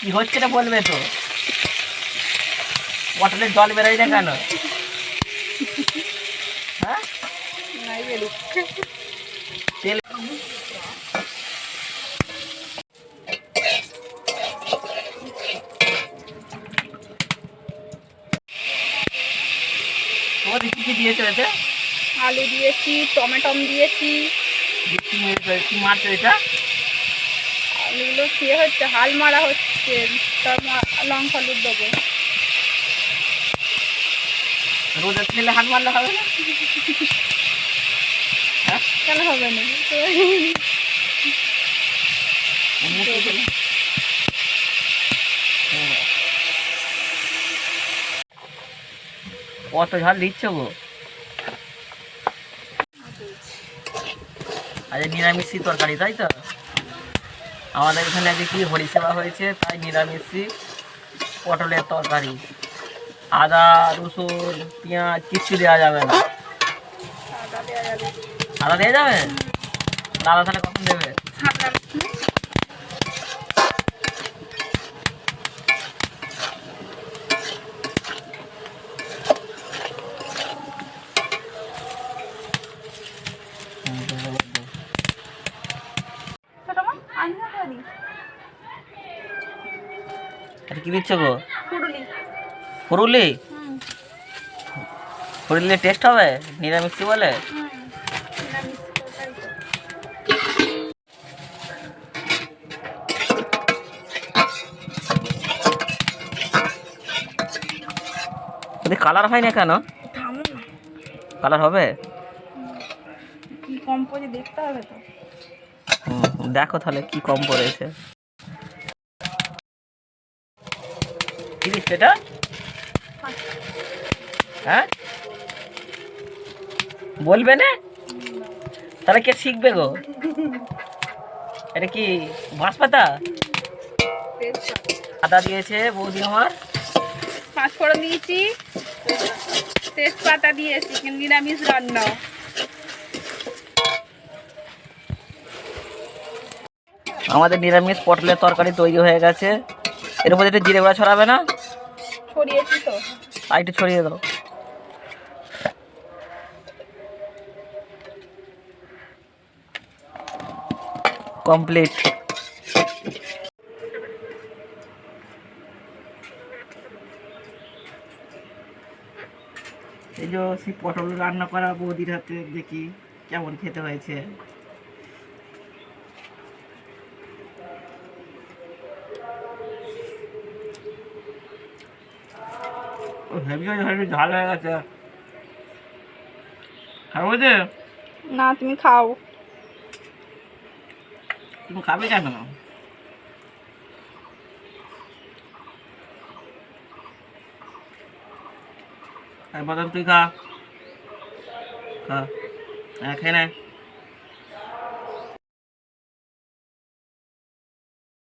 কি হচ্ছে না বলবে তো? পটলের জল বেরোয় না কেন? হ্যাঁ? নাই বেরুক তেল তোমাদের কি কি দিয়েছ এতে আলু দিয়েছি টমেটম দিয়েছি। কি মেরে- কি মারছো এটা আলুগুলো খেয়ে হচ্ছে হাল মারা হচ্ছে। মা- লঙ্কা হলুদ দেবো। রোদের হাত মারলে হবে না? কেন হবে না? কত ঝাল দিচ্ছ গো? আজ নিরামিষ তরকারি তাই তো? আমাদের এখানে আজকে কি হরিসেবা হয়েছে? তাই নিরামিষি পটলের তরকারি। আদা, রসুন, পেঁয়াজ, কিচ্ছু দেওয়া যাবে না। আদা দেওয়া যাবে? আদা দেওয়া যাবে? দাদা তাহলে কখন দেবে? এটা কি দিচ্ছ গো? ফুরুলি। ফুরুলি? টেস্ট হবে? নিরামিষি বলে? তো। যদি কালার হয় না কেন? কালার হবে? কি দেখতে হবে তো। হুম, দেখো তাহলে কি কম পড়েছে। কি এটা? হ্যাঁ? বলবে না? তাহলে কে শিখবে গো? এটা কি বাঁশ পাতা আদা দিয়েছে বৌদি আমার। পাঁচ ফোড়ন দিয়েছি। তেজপাতা দিয়েছি কিন্তু নিরামিষ রান্না। আমাদের নিরামিষ পটলের তরকারি তৈরি হয়ে গেছে। এর মধ্যে একটু জিরে গুঁড়া ছড়াবে না? ছড়িয়েছি তো। আর একটু ছড়িয়ে দাও। কমপ্লিট। এই যে সেই পটল রান্না করা বৌদির হাতে দেখি কেমন খেতে হয়েছে। হেভি হেভি ঝাল হয়ে গেছে। খাব যে না তুমি খাও। তুমি খাবে কেন? বাদাম তুই খা। খা। হ্যাঁ খেয়ে নে।